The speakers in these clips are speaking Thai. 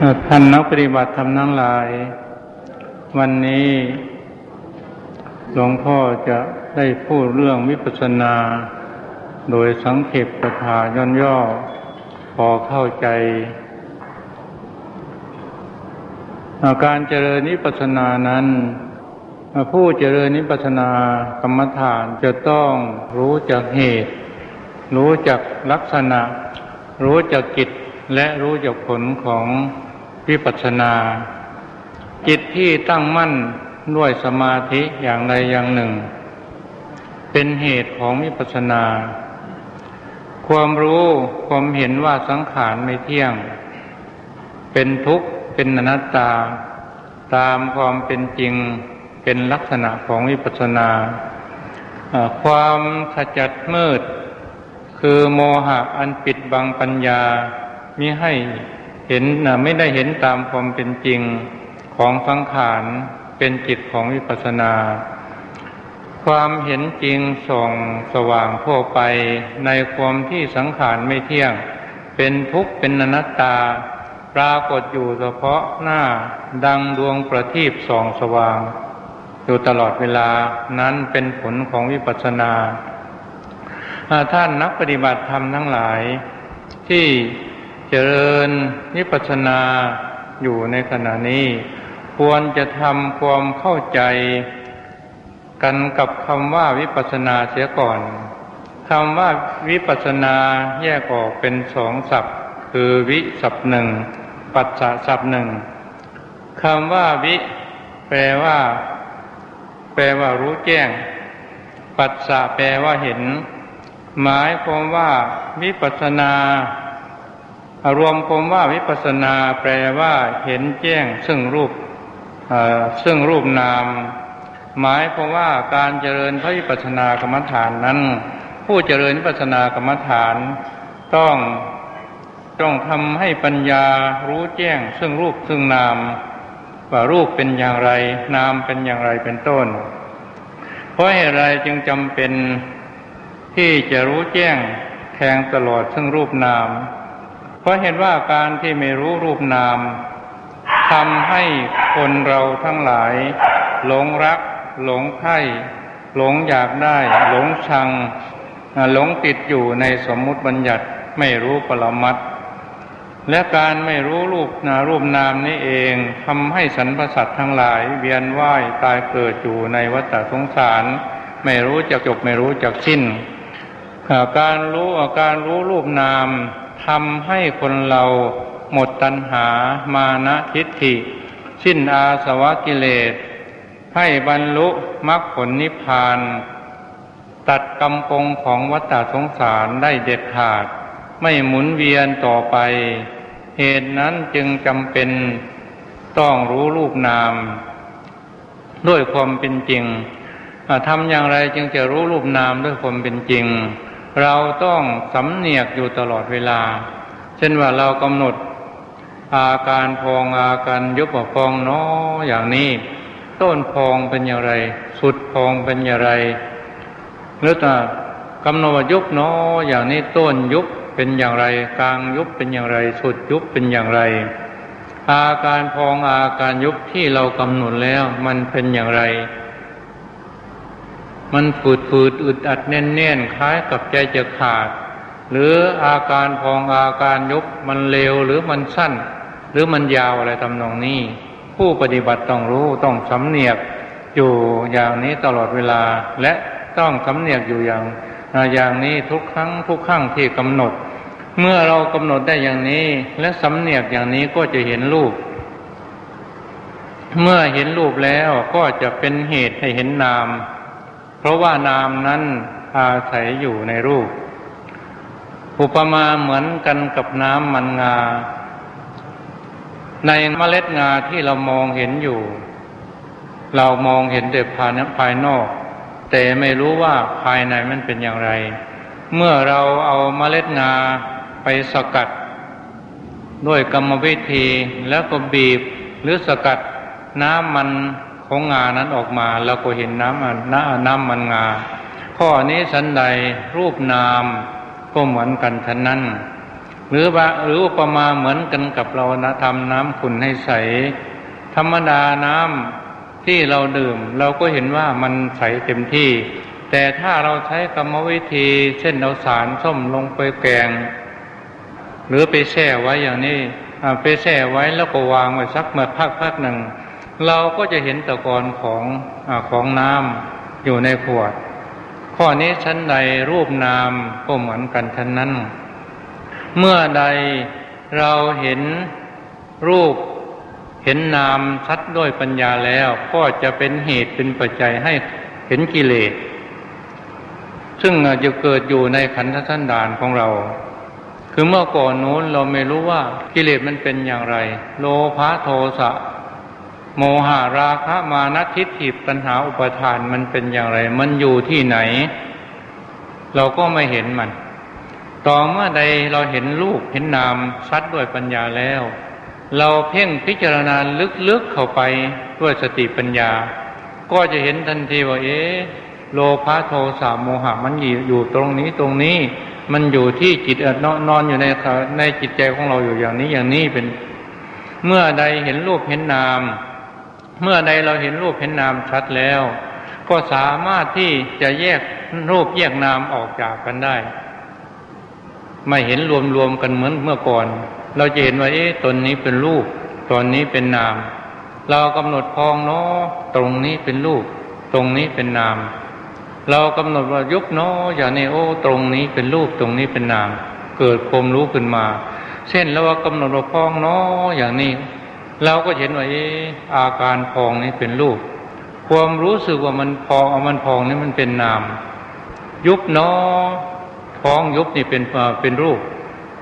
ท่านนักปฏิบัติธรรมทั้งหลาย วันนี้หลวงพ่อจะได้พูดเรื่องวิปัสสนา โดยสังเขปประถาย่นย่อ พอเข้าใจาการเจริญนิพพานานั้น ผู้เจริญนิพพานากรรมฐานจะต้องรู้จักเหตุ รู้จักลักษณะ รู้จักกิจและรู้จักผลของ วิปัสสนา จิตที่ตั้งมั่นด้วยสมาธิอย่างใดอย่างหนึ่ง เป็นเหตุของวิปัสสนา ความรู้ความเห็นว่าสังขารไม่เที่ยง เป็นทุกข์เป็นอนัตตา ตามความเป็นจริงเป็นลักษณะของวิปัสสนา ความขจัดมืด คือโมหะอันปิดบังปัญญามิให้ เห็นไม่ได้เห็นตามความเป็นจริงของสังขารเป็นจิตของวิปัสสนา ความเห็นจริงส่องสว่างทั่วไปในความที่สังขารไม่เที่ยง เป็นทุกข์เป็นอนัตตา ปรากฏอยู่เฉพาะหน้าดังดวงประทีปส่องสว่าง อยู่ตลอดเวลานั้นเป็นผลของวิปัสสนา ท่านนักปฏิบัติธรรมทั้งหลายที่ เจริญนิพพานาอยู่ในขณะนี้ ควรจะทำความเข้าใจกันกับคำว่าวิปัสนาเสียก่อนคำว่าวิปัสนาแยกออกเป็นสองศัพท์ คือวิศัพท์หนึ่งปัสสะศัพท์หนึ่งคำว่าวิ แปลว่า แปลว่ารู้แจ้ง ปัสสะแปลว่าเห็น หมายความว่าวิปัสนา รวมคมว่าวิปัสนาแปลว่าเห็นแจ้งซึ่งรูปซึ่งรูปนาม หมายความว่าการเจริญพระวิปัสนากรรมฐานนั้น ผู้เจริญวิปัสนากรรมฐาน ต้องต้องทำให้ปัญญารู้แจ้ง ซึ่งรูปซึ่งนาม ว่ารูปเป็นอย่างไร นามเป็นอย่างไรเป็นต้น เพราะเหตุไรจึงจำเป็นที่จะรู้แจ้งแทงตลอดซึ่งรูปนาม เพราะเห็นว่าการที่ไม่รู้รูปนามทำให้คนเราทั้งหลาย หลงรัก หลงใคร่หลงอยากได้ หลงชัง หลงติดอยู่ในสมมุติบัญญัติไม่รู้ปรมัตและการไม่รู้รูปนารูปนามนี้เองทำให้สรรพสัตว์ทั้งหลาย เวียนว่ายตายเกิดอยู่ในวัฏสงสาร ไม่รู้จักจบไม่รู้จักสิ้น การรู้การรู้รูปนาม ทำให้คนเราหมดตัณหามานะทิฏฐิ สิ้นอาสวะกิเลส ให้บรรลุมรรคผลนิพพาน ตัดกำกงของวัฏสงสารได้เด็ดขาด ไม่หมุนเวียนต่อไป เหตุนั้นจึงจำเป็นต้องรู้รูปนาม ด้วยความเป็นจริงทำอย่างไรจึงจะรู้รูปนามด้วยความเป็นจริง เราต้องสำเนียกอยู่ตลอดเวลา เช่นว่าเรากำหนดอาการพองอาการยุบพองเนาะอย่างนี้ ต้นพองเป็นอย่างไร สุดพองเป็นอย่างไรหรือแต่กำหนดยุบเนาะอย่างนี้ต้นยุบเป็นอย่างไร กลางยุบเป็นอย่างไร สุดยุบเป็นอย่างไร อาการพองอาการยุบที่เรากำหนดแล้วมันเป็นอย่างไร มันฝืดฝืดอึดอัดแน่นแน่นคล้ายกับใจจะขาด หรืออาการพองอาการยุบมันเร็วหรือมันสั้น หรือมันยาวอะไรทำนองนี้ ผู้ปฏิบัติต้องรู้ต้องสำเนียกอยู่อย่างนี้ตลอดเวลา และต้องสำเนียกอยู่อย่างอย่างนี้ทุกครั้งทุกครั้งที่กำหนด เมื่อเรากำหนดได้อย่างนี้ และสำเนียกอย่างนี้ก็จะเห็นรูป เมื่อเห็นรูปแล้วก็จะเป็นเหตุให้เห็นนาม เพราะว่านามนั้นอาศัยอยู่ในรูป อุปมาเหมือนกันกับน้ำมันงา ในเมล็ดงาที่เรามองเห็นอยู่ เรามองเห็นแต่ภายภายนอก แต่ไม่รู้ว่าภายในมันเป็นอย่างไร เมื่อเราเอาเมล็ดงาไปสกัด ด้วยกรรมวิธีแล้วก็บีบหรือสกัดน้ำมัน ของงานั้นออกมาเราก็เห็นน้ำมันน้ำมันงา ข้อนี้สันใดรูปนามก็เหมือนกันฉะนั้น หรือว่าหรืออุปมาเหมือนกันกับเรานะทำน้ำขุ่นให้ใส ธรรมดาน้ำที่เราดื่ม เราก็เห็นว่ามันใสเต็มที่ แต่ถ้าเราใช้กรรมวิธีเช่นเราสารส้มลงไปแกง หรือไปแช่ไว้อย่างนี้ไปแช่ไว้แล้วก็วางไว้สักเมื่อพักพักหนึ่ง เราก็จะเห็นตะกอนของอของน้ำอยู่ในขวด ข้อนี้ชั้นใดรูปนามก็เหมือนกันชั้นนั้น เมื่อใดเราเห็นรูปเห็นนามชัดด้วยปัญญาแล้ว ก็จะเป็นเหตุเป็นปัจจัยให้เห็นกิเลส ซึ่งจะเกิดอยู่ในขันธสันดานของเรา คือเมื่อก่อนโน้นเราไม่รู้ว่ากิเลสมันเป็นอย่างไร โลภะโทสะ โมหะราคะมานัทิฏฐิปัญหาอุปทานมันเป็นอย่างไร มันอยู่ที่ไหน เราก็ไม่เห็นมัน ต่อเมื่อใดเราเห็นรูปเห็นนามชัดด้วยปัญญาแล้ว เราเพ่งพิจารณาลึกๆเข้าไปด้วยสติปัญญา ก็จะเห็นทันทีว่าเอ๊ะโลภะโทสะโมหะมันอยู่ตรงนี้ตรงนี้ มันอยู่ที่จิตเอ่อนนอนอยู่ในในจิตใจของเราอยู่อย่างนี้อย่างนี้เป็น เมื่อใดเห็นรูปเห็นนาม เมื่อใดเราเห็นรูปเห็นนามชัดแล้ว ก็สามารถที่จะแยกรูปแยกนามออกจากกันได้ ไม่เห็นรวมๆกันเหมือนเมื่อก่อน เราจะเห็นว่าเอ๊ะตนนี้เป็นรูปตอนนี้เป็นนาม เรากำหนดพองเนาะตรงนี้เป็นรูป ตรงนี้เป็นนาม เรากำหนดว่ายุบเนาะอย่างนี้โอ้ตรงนี้เป็นรูปตรงนี้เป็นนาม เกิดความรู้ขึ้นมา เช่นเราว่ากำหนดว่าพองเนาะอย่างนี้ เราก็เห็นว่าเอ๊ะอาการพองนี้เป็นรูป ความรู้สึกว่ามันพองเอามันพองนี่มันเป็นนาม ยุบเนาะท้องยุบนี่เป็นเป็นรูป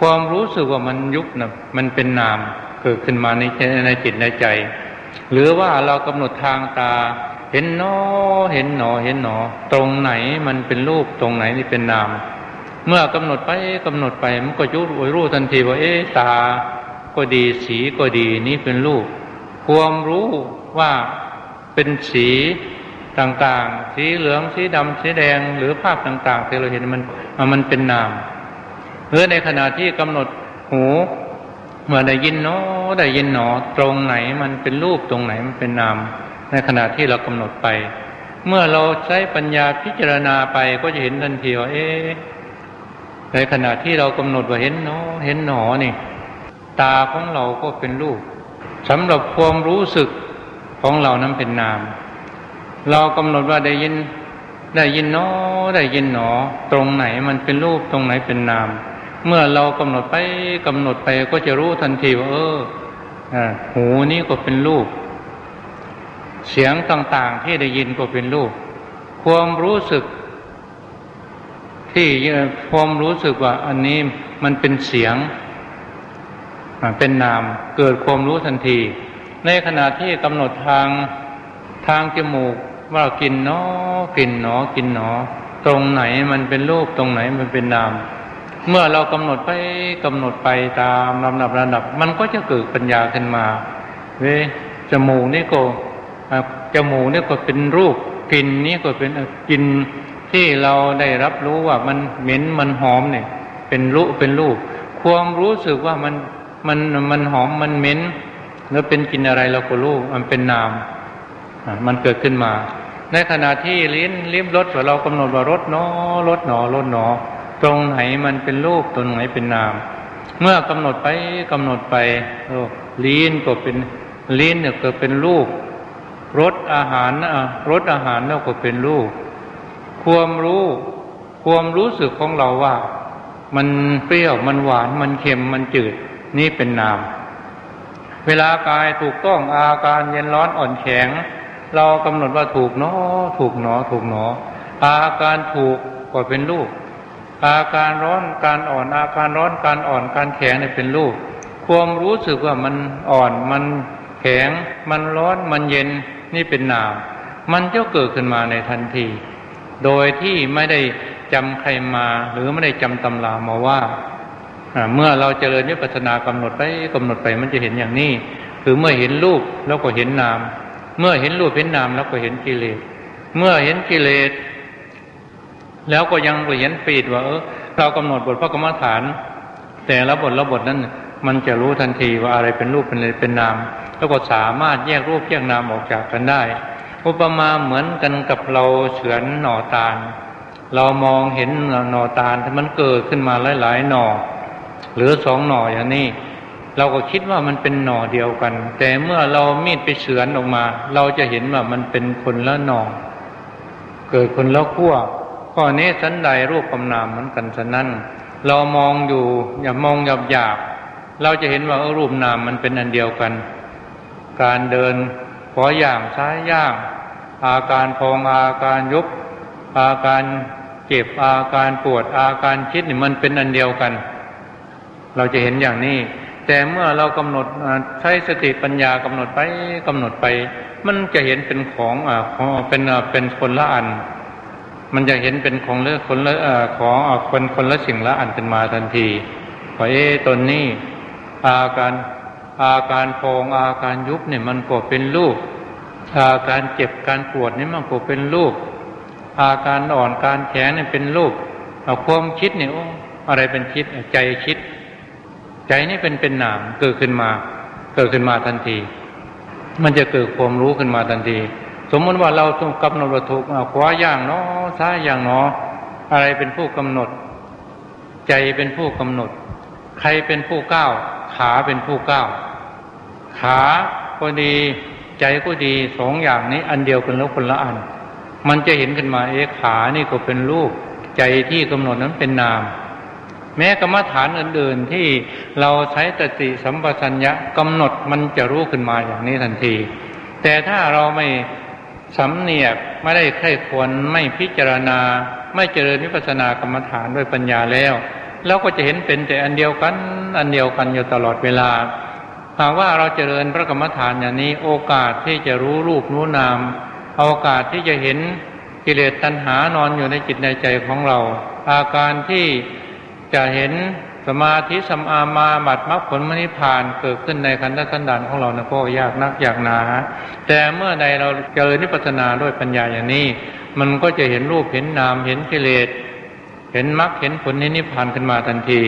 ความรู้สึกว่ามันยุบนะมันเป็นนามเกิดขึ้นมาในในจิตในใจ หรือว่าเรากำหนดทางตา เห็นนอเห็นหนอเห็นหนอ ตรงไหนมันเป็นรูปตรงไหนนี่เป็นนาม เมื่อกำหนดไปกำหนดไปมันก็ยุรู้รู้ทันทีว่าเอ๊ตา ก็ดี สีก็ดีนี่เป็นรูป ความรู้ว่าเป็นสีต่างๆ สีเหลืองสีดำสีแดง หรือภาพต่างๆที่เราเห็นมันมันเป็นนามหรือในขณะที่กำหนดหูเมื่อได้ยินเนาะได้ยินหนอตรงไหนมันเป็นรูปตรงไหนมันเป็นนาม ในขณะที่เรากำหนดไป เมื่อเราใช้ปัญญาพิจารณาไปก็จะเห็นทันทีว่าเอ๊ในขณะที่เรากำหนดว่าเห็นเนาะเห็นหนอนี่ ตาของเราก็เป็นรูปสำหรับความรู้สึกของเรานั้นเป็นนาม เรากำหนดว่าได้ยินได้ยินเนาะได้ยินหนอ ตรงไหนมันเป็นรูปตรงไหนเป็นนาม เมื่อเรากำหนดไปกำหนดไปก็จะรู้ทันทีว่าเออหูนี่ก็เป็นรูป เสียงต่างๆที่ได้ยินก็เป็นรูป ความรู้สึก ที่ความรู้สึกว่า อันนี้มันเป็นเสียง เป็นนามเกิดความรู้ทันที ในขณะที่กำหนดทางทางจมูกว่ากินเนอกินหนอกินหนอ ตรงไหนมันเป็นรูปตรงไหนมันเป็นนาม เมื่อเรากำหนดไปกำหนดไปตามลำดับระดับ มันก็จะเกิดปัญญาขึ้นมา เว้จมูกนี่ก็จมูกนี่ก็เป็นรูปกลิ่นนี่ก็เป็นกลิ่นที่เราได้รับรู้ว่ามันเหม็นมันหอมเนี่ย เป็นรูปเป็นรูป ความรู้สึกว่ามัน มันมันหอมมันเหม็นแล้วเป็นกินอะไรเราก็รู้มันเป็นนามมันเกิดขึ้นมา ในขณะที่ลิ้นลิ้มรสเรากำหนดว่ารสหนอรสหนอรสหนอ ตรงไหนมันเป็นรูปตรงไหนเป็นนาม เมื่อกำหนดไปกำหนดไปโอ้ลิ้นก็เป็นลิ้นเนี่ยก็เป็นรูปรสอาหารอะรสอาหารแล้วก็เป็นรูปความรู้ความรู้สึกของเราว่า มันเปรี้ยวมันหวานมันเค็มมันจืด นี่เป็นนาม เวลากายถูกต้องอาการเย็นร้อนอ่อนแข็ง เรากำหนดว่าถูกเนอถูกหนอ ถูกหนอ อาการถูกก็เป็นรูป อาการร้อนการอ่อน อาการร้อนการอ่อนการแข็งเนี่ยเป็นรูป ความรู้สึกว่ามันอ่อนมันแข็ง มันร้อนมันเย็นนี่เป็นนาม มันจะเกิดขึ้นมาในทันที โดยที่ไม่ได้จำใครมาหรือไม่ได้จำตำรามาว่า เมื่อเราเจริญวิปัสสนากำหนดไปกำหนดไปมันจะเห็นอย่างนี้ คือเมื่อเห็นรูปแล้วก็เห็นนาม เมื่อเห็นรูปเห็นนามแล้วก็เห็นกิเลส เมื่อเห็นกิเลส แล้วก็ยังไปเห็นปีดว่าเออเรากำหนดบทพระกรรมฐาน แต่ละบทละบทนั้นมันจะรู้ทันทีว่าอะไรเป็นรูปเป็นเป็นนาม แล้วก็สามารถแยกรูปแยกนามออกจากกันได้ อุปมาเหมือนกันกับเราเฉือนหน่อตาล เรามองเห็นหน่อตาลมันเกิดขึ้นมาหลายๆหน่อ หรือสองหน่ออย่างนี้ เราก็คิดว่ามันเป็นหน่อเดียวกัน แต่เมื่อเรามีดไปเฉือนออกมา เราจะเห็นว่ามันเป็นคนละหน่อ เกิดคนละขั้วข้อนี้สันใดรูปกำนามเหมือนกันฉะนั้น เรามองอยู่อย่ามองหยาบหยาบๆเราจะเห็นว่าออรูปนามมันเป็นอันเดียวกัน การเดินขออย่างซ้ายย่าง อาการพองอาการยุบอาการเจ็บอาการปวดอาการคิดนี่มันเป็นอันเดียวกัน เราจะเห็นอย่างนี้ แต่เมื่อเรากำหนดใช้สติปัญญากำหนดไปกำหนดไป มันจะเห็นเป็นของอ่าขอเป็นอ่าเป็นคนละอัน มันจะเห็นเป็นของเลือกคนละอ่ของอ่าคนคนละสิ่งละอันเป็นมาทันทีว่าเอ๊ตนนี้อาการอาการพองอาการยุบเนี่ยมันก็เป็นรูปอาการเจ็บการปวดนี่มันก็เป็นรูปอาการอ่อนการแข็งเนี่ยเป็นรูปความคิดเนี่ยอะไรเป็นคิดใจคิด ใจนี่เป็นเป็นนามเกิดขึ้นมา เกิดขึ้นมาทันที มันจะเกิดความรู้ขึ้นมาทันที สมมติว่าเราต้องกำหนดว่าถูกขวาอย่างเนาะซ้ายอย่างเนาะอะไรเป็นผู้กำหนด ใจเป็นผู้กำหนด ใครเป็นผู้ก้าวขาเป็นผู้ก้าวขาก็ดีใจก็ดีสองอย่างนี้ อันเดียวกันแล้วคนละอัน มันจะเห็นขึ้นมาเอ๊ขานี่ก็เป็นรูป ใจที่กำหนดนั้นเป็นนาม แม้กรรมฐานอื่นๆที่เราใช้ตติสัมปชัญญะกำหนดมันจะรู้ขึ้นมาอย่างนี้ทันที แต่ถ้าเราไม่สำเนียกไม่ได้ใคร่ควรไม่พิจารณา ไม่เจริญวิปัสสนากรรมฐานด้วยปัญญาแล้วเราก็จะเห็นเป็นแต่อันเดียวกันอันเดียวกันอยู่ตลอดเวลาหากว่าเราเจริญพระกรรมฐานอย่างนี้ โอกาสที่จะรู้รูปรู้นามโอกาสที่จะเห็นกิเลสตัณหานอนอยู่ในจิตในใจของเรา อาการที่ จะเห็นสมาธิสัมอามาบัดมรรคผลมนิพานเกิดขึ้นในขันธสันดานของเรานะก็ยากนักยากหนา แต่เมื่อใดเราเจริญนิพพานาด้วยปัญญาอย่างนี้ มันก็จะเห็นรูปเห็นนามเห็นกิเลสเห็นมรรคเห็นผลนิพพานขึ้นมาทันที